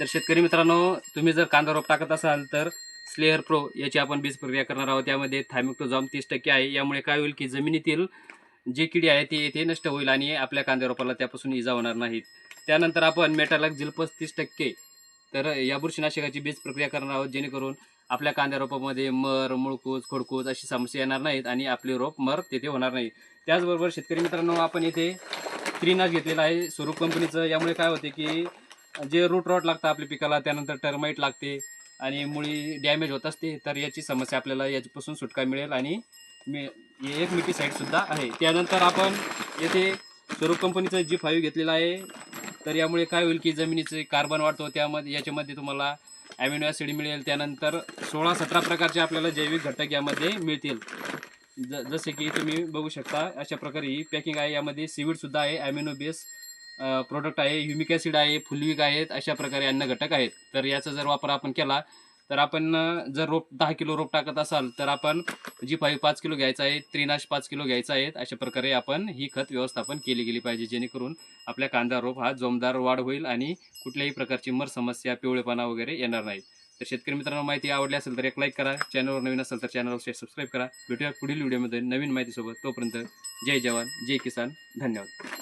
तर शेतकरी मित्रांनो तुम्ही जर कांदा रोप टाकत असाल तर स्लेअर प्रो याची आपण बीज प्रक्रिया करणार आहोत. त्यामध्ये थायमिक्टोझॉम तीस टक्के आहे. यामुळे काय होईल की जमिनीतील जी किडी आहे ती येथे नष्ट होईल आणि आपल्या कांद्या रोपाला त्यापासून इजा होणार नाहीत. त्यानंतर आपण मेटालक जिल्पस तीस टक्के. तर या बुरशीनाशकाची बीज प्रक्रिया करणार आहोत जेणेकरून आपल्या कांद्या रोपामध्ये मर मुळकूज खोडकूज अशी समस्या येणार नाहीत आणि आपले रोप मर तेथे होणार नाही त्याचबरोबर शेतकरी मित्रांनो आपण येथे त्रिनाश घेतलेला आहे स्वरूप कंपनीचं यामुळे काय होते की जे रूट रॉट लागतं आपल्या पिकाला त्यानंतर टर्माईट लागते आणि मुळी डॅमेज होत असते तर याची समस्या आपल्याला याच्यापासून सुटका मिळेल आणि मी एक मिठी साईडसुद्धा आहे. त्यानंतर आपण येथे स्वरूप कंपनीचं जी फाईव्ह घेतलेलं आहे. तर यामुळे काय होईल की जमिनीचे कार्बन वाढतो त्यामध्ये याच्यामध्ये तुम्हाला ॲमिनो ॲसिड मिळेल. त्यानंतर सोळा सतरा प्रकारचे आपल्याला जैविक घटक यामध्ये मिळतील. ज जसे की तुम्ही बघू शकता अशा प्रकारे ही पॅकिंग आहे. यामध्ये सीवीडसुद्धा आहे ॲमिनो बेस प्रोडक्ट आहे ह्युमिक ॲसिड आहे फुलविक आहेत अशा प्रकारे अन्न घटक आहेत. तर याचा जर वापर आपण केला तर आपण जर रोप दहा किलो रोप टाकत असाल तर आपण जी फाईव्ह पाच किलो घ्यायचं आहे त्रिनाश पाच किलो घ्यायचा आहे अशा प्रकारे आपण ही खत व्यवस्थापन केली गेली पाहिजे जेणेकरून आपल्या कांदा रोप हा जोमदार वाढ होईल आणि कुठल्याही प्रकारची मर समस्या पिवळेपणा वगैरे येणार नाही. तर शेतकरी मित्रांनो माहिती आवडली असेल तर एक लाईक करा. चॅनलवर नवीन असेल तर चॅनलवर सबस्क्राईब करा. भेटूया पुढील व्हिडिओमध्ये नवीन माहितीसोबत. तोपर्यंत जय जवान जय किसान. धन्यवाद.